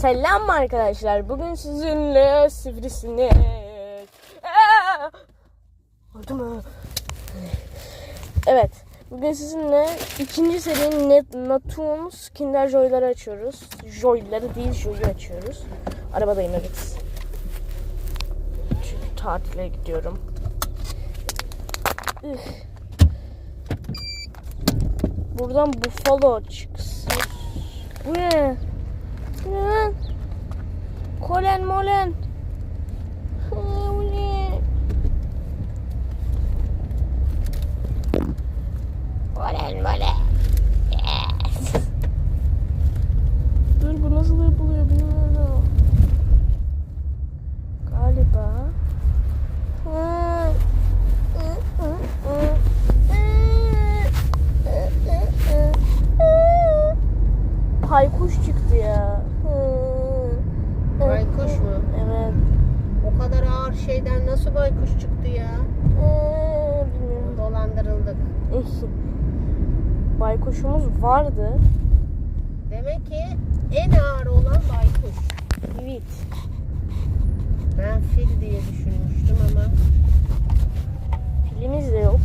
Selam arkadaşlar. Bugün sizinle sivrisinek. Oldu mu? Evet. Bugün sizinle ikinci serinin Natoons Kinder Joy'ları açıyoruz. Joy'ları değil, Joy'u açıyoruz. Arabadayım evet. Çünkü tatile gidiyorum. Buradan Buffalo çıksın. Bu ne? Molen. Ne? Molen molen. Yes. Dur bu nasıl yapılıyor bilmiyorum. Galiba. Ha. Hı, hı, hı. Paykuş çıktı ya. Hı. Baykuş mu? Evet. O kadar ağır şeyden nasıl baykuş çıktı ya? Bilmiyorum. Dolandırıldık. Baykuşumuz vardı. Demek ki en ağır olan baykuş. Evet. Ben fil diye düşünmüştüm ama Pilimiz de yok.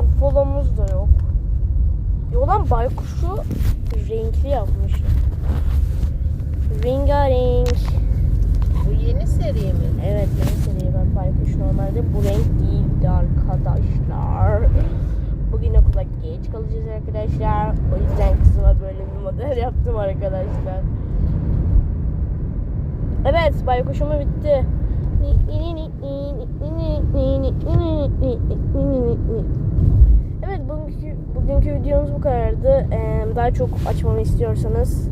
Ufolomuz da yok. Yolan baykuşu renkli yapmış. Bu yeni seri mi? Evet yeni seri bak baykuş normalde bu renk değildi arkadaşlar. Bugün okula geç kalacağız arkadaşlar. O yüzden kızıma böyle bir model yaptım arkadaşlar. Evet baykuşumu bitti. Evet bugünkü, bugünkü videomuz bu kadardı. Ee, daha çok açmamı istiyorsanız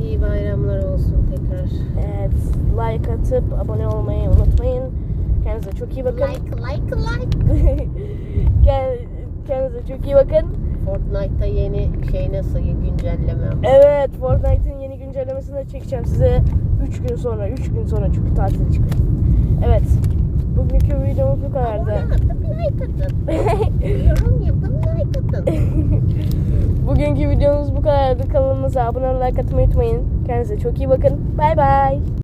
İyi bayramlar olsun tekrar. Evet, like atıp abone olmayı unutmayın. Kendinize çok iyi bakın. Like like like. Kend- Kendinize çok iyi bakın. Fortnite'ta yeni şey nasıl güncelleme? Evet, Fortnite'ın yeni güncellemesini de çekeceğim size 3 gün sonra. 3 gün sonra çünkü tatil çıkıyor. Evet, bugünkü videomuz bu kadardı. Abone atıp like atın. Yorum yapın like atın. Bugünkü videomuz bu kadardı. Kanalımıza abone olmayı like atmayı unutmayın. Kendinize çok iyi bakın. Bay bay.